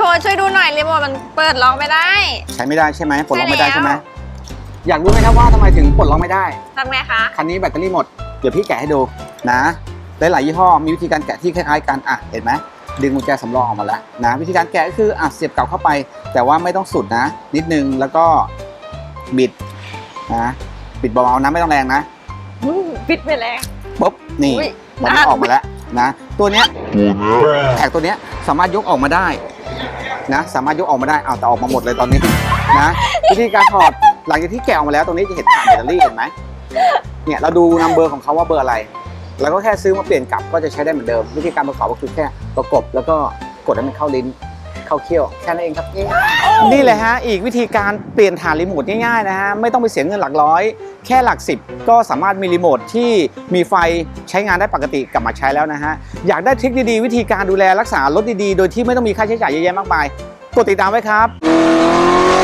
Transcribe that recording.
พี่โพช่วยดูหน่อยรีโมทมันเปิดล็อกไม่ได้ ใช้ไม่ได้ใช่ไหมปลดล็อกไม่ได้ใช่ใช่ไหมแล้วอยากรู้ไหมครับว่าทำไมถึงปลดล็อกไม่ได้ทำไงคะคันนี้แบตเตอรี่หมดเดี๋ยวพี่แกะให้ดูนะหลายๆยี่ห้อมีวิธีการแกะที่คล้ายๆกันอะเห็นไหมดึงกุญแจสำรองออกมาแล้วนะวิธีการแกะก็คืออะเสียบกลับเข้าไป แต่ว่าไม่ต้องสุดนะ นิดนึงแล้วก็บิดนะบิดเบาๆนะไม่ต้องแรงนะอืมปิดไปแล้วปุ๊บนี่อุ๊ยตอนนี้นานออกมาแล้วนะ ตัวเนี้ยแท็กตัวเนี้ยสามารถยกออกมาได้ นะ สามารถยกออกมาได้เอาแต่ออกมาหมดเลยตอนนี้นะวิธีการถอดหลังจากที่แกะออกมาแล้วตรงนี้จะเห็นฐานแบตเตอรี่เห็นไหมเนี่ยเราดูนัมเบอร์ของเขาว่าเบอร์อะไร แล้วก็แค่ซื้อมาเปลี่ยนกลับก็จะใช้ได้เหมือนเดิม วิธีการประกอบก็คือแค่ประกบแล้วก็กดให้มันเข้าลิ้น เข้าเคี่ยวแค่นั้นเองครับง่ายๆนี่แหละฮะอีกวิธีการเปลี่ยนฐานรีโมทง่ายๆนะฮะไม่ต้องไปเสียเงินหลักร้อย แค่หลักสิบก็สามารถมีรีโมทที่มีไฟใช้งานได้ปกติกลับมาใช้แล้วนะฮะอยากได้ทริคดีๆ วิธีการดูแลรักษารถดีๆ โดยที่ไม่ต้องมีค่าใช้จ่ายเยอะแยะมากมายกดติดตามไว้ครับ